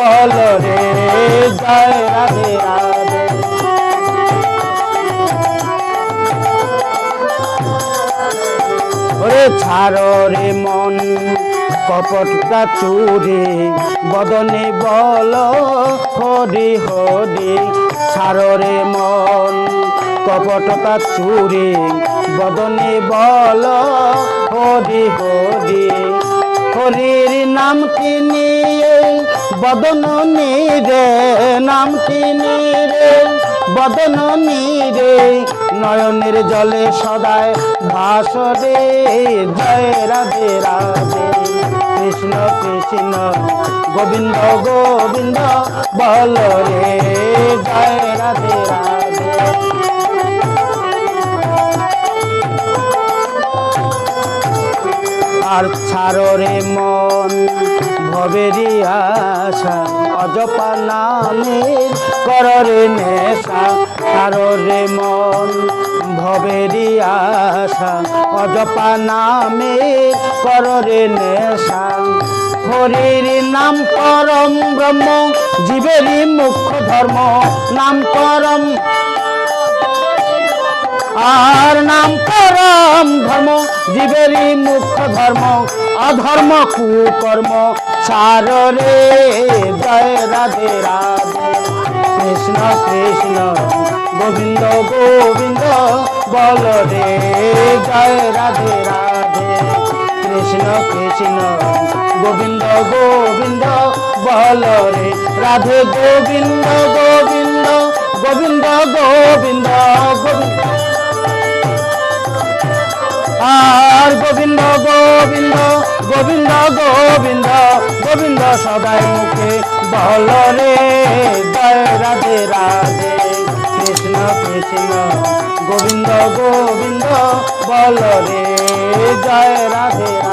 বল রে জয় রাধে রাধে। ওরে ছাড়ো রে মন কপটটা চুরি, বদনে বল, হরি হরি। ছাড়ো রে মন কপটটা চুরি, বদনে বল, হরি হরি। হরির নাম কিনিয়ে বদন নিরে, নাম কিনিরে বদন নিরে, নয়নের জলে সদায় ভাসরে জয় রাধে রাধে, কৃষ্ণ কৃষ্ণ, গোবিন্দ গোবিন্দ, বল রে। জয় রাধে রাধে। আর ছাড়ো রে মন। ভবেরি আশা? অজপা নামের কররে নেশা ছাড়ো মন ভবেরি আশা। অজপা নামের কররে নেশা, হরির নাম পরম ব্রহ্ম, জীবেরই মুখ্য ধর্ম। নাম পরম আর নাম পরম ধর্ম, জীবেরই মুখ্য ধর্ম, অধর্ম, কুকর্ম। সারে জয় রাধে রাধে। কৃষ্ণ কৃষ্ণ, গোবিন্দ গোবিন্দ, বল রে, জয় রাধে রাধে। কৃষ্ণ কৃষ্ণ, গোবিন্দ গোবিন্দ, বল রে। রাধে গোবিন্দ গোবিন্দ গোবিন্দ গোবিন্দ। গোবিন্দ গোবিন্দ গোবিন্দ গোবিন্দ সদাই মুখে বল রে। জয় রাধে রাধে কৃষ্ণ কৃষ্ণ, গোবিন্দ গোবিন্দ বল রে। জয় রাধে রাধে